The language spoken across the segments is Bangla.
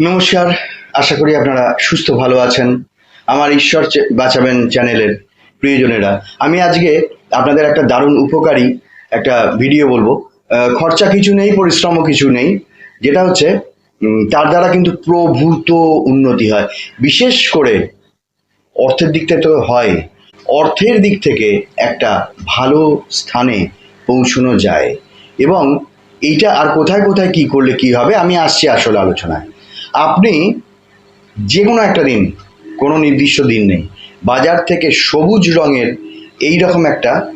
নমস্কার, আশা করি আপনারা সুস্থ, ভালো আছেন। আমার ঈশ্বর বাঁচাবেন চ্যানেলের প্রিয়জনেরা। আমি আজকে আপনাদের একটা দারুণ উপকারী একটা ভিডিও বলব। খরচা কিছু নেই, পরিশ্রমও কিছু নেই। যেটা হচ্ছে তার দ্বারা কিন্তু প্রভূত উন্নতি হয়। বিশেষ করে অর্থের দিক থেকে তো হয়। অর্থের দিক থেকে একটা ভালো স্থানে পৌঁছানো যায়। এবং এইটা আর কোথায় কোথায় কি করলে কি হবে, আমি আসছি আসল আলোচনায়। আপনি যে কোনো একটা দিন, কোনো নির্দিষ্ট দিন নেই। বাজার থেকে সবুজ রঙের এই রকম একটা,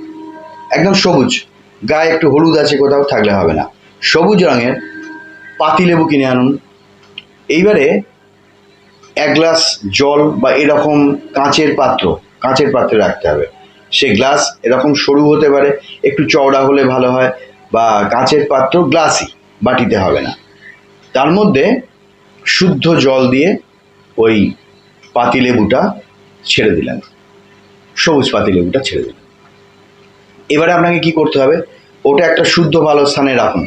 একদম সবুজ, গায়ে একটু হলুদ আছে কোথাও থাকলে হবে না। সবুজ রঙের পাতিলেবু কিনে আনুন। এইবারে এক গ্লাস জল বা এরকম কাঁচের পাত্র, কাঁচের পাত্রে রাখতে হবে। সে গ্লাস এরকম সরু হতে পারে, একটু চওড়া হলে ভালো হয়, বা কাঁচের পাত্র গ্লাসই, বাটিতে হবে না। তার মধ্যে শুদ্ধ জল দিয়ে ওই পাতিলেবুটা ছেড়ে দিলেন। সবুজ পাতিলেবুটা ছেড়ে দিলেন। এবারে আপনাকে কি করতে হবে? ওটা একটা শুদ্ধ ভালো স্থানে রাখুন।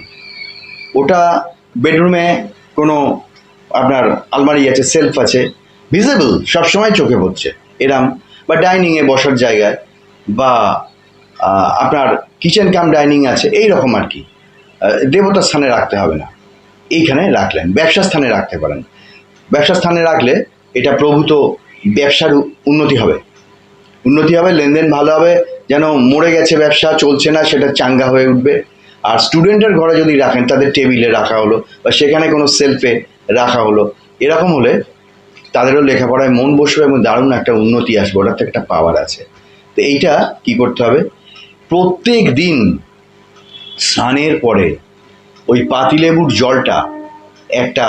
ওটা বেডরুমে কোনো আপনার আলমারি আছে, সেলফ আছে ভিজিবল সবসময় চোখে পড়ছে, এরম, বা ডাইনিংয়ে বসার জায়গায়, বা আপনার কিচেন কাম ডাইনিং আছে এই রকম আর কি। দেবতার স্থানে রাখতে হবে না। এইখানে রাখলেন, ব্যবসা স্থানে রাখতে পারেন। ব্যবসা স্থানে রাখলে এটা প্রভূত ব্যবসার উন্নতি হবে। উন্নতি হবে, লেনদেন ভালো হবে, যেন মরে গেছে ব্যবসা, চলছে না, সেটা চাঙ্গা হয়ে উঠবে। আর স্টুডেন্টের ঘরে যদি রাখেন, তাদের টেবিলে রাখা হলো বা সেখানে কোনো সেলফে রাখা হলো, এরকম হলে তাদেরও লেখাপড়ায় মন বসবে এবং দারুণ একটা উন্নতি আসবে ওটাতে একটা পাওয়ার আছে। তো এইটা কি করতে হবে? প্রত্যেক দিন স্নানের পরে ওই পাতিলেবুর জলটা একটা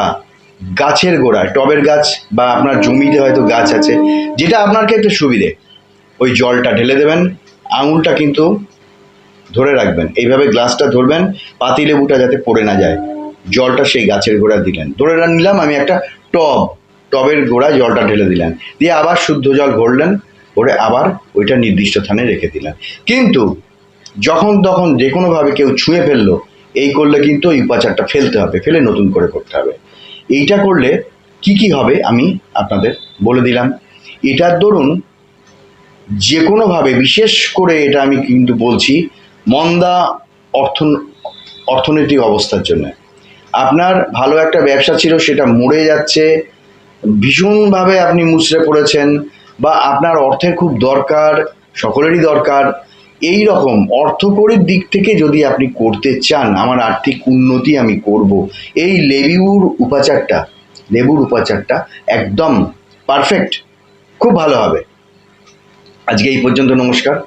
গাছের গোড়ায়, টবের গাছ বা আপনার জমিতে হয়তো গাছ আছে, যেটা আপনার ক্ষেত্রে সুবিধে। ওই জলটা ঢেলে দেবেন, আঙুলটা কিন্তু ধরে রাখবেন, এইভাবে গ্লাসটা ধরবেন, পাতিলেবুটা যাতে পড়ে না যায়। জলটা সেই গাছের গোড়া দিলেন। ধরে নিলাম, আমি একটা টব, টবের গোড়ায় জলটা ঢেলে দিলেন। দিয়ে আবার শুদ্ধ জল ভরলেন ভরে আবার ওইটা নির্দিষ্ট স্থানে রেখে দিলেন। কিন্তু যখন তখন যে কোনোভাবে কেউ ছুঁয়ে ফেলল এই করলে কিন্তু ওই উপাচারটা ফেলতে হবে, ফেলে নতুন করে করতে হবে। এইটা করলে কি কি হবে আমি আপনাদের বলে দিলাম। এটার দরুন যে কোনোভাবে বিশেষ করে এটা আমি কিন্তু বলছি, মন্দা অর্থ অর্থনৈতিক অবস্থার জন্য। আপনার ভালো একটা ব্যবসা ছিল, সেটা মরে যাচ্ছে, ভীষণভাবে আপনি মুচড়ে পড়েছেন, বা আপনার অর্থের খুব দরকার, সকলেরই দরকার এই রকম অর্থকরীর দিক থেকে যদি আপনি করতে চান, আমার আর্থিক উন্নতি আমি করব। এই লেবুর উপাচারটা লেবুর উপাচারটা একদম পারফেক্ট খুব ভালো হবে। আজকে এই পর্যন্ত নমস্কার।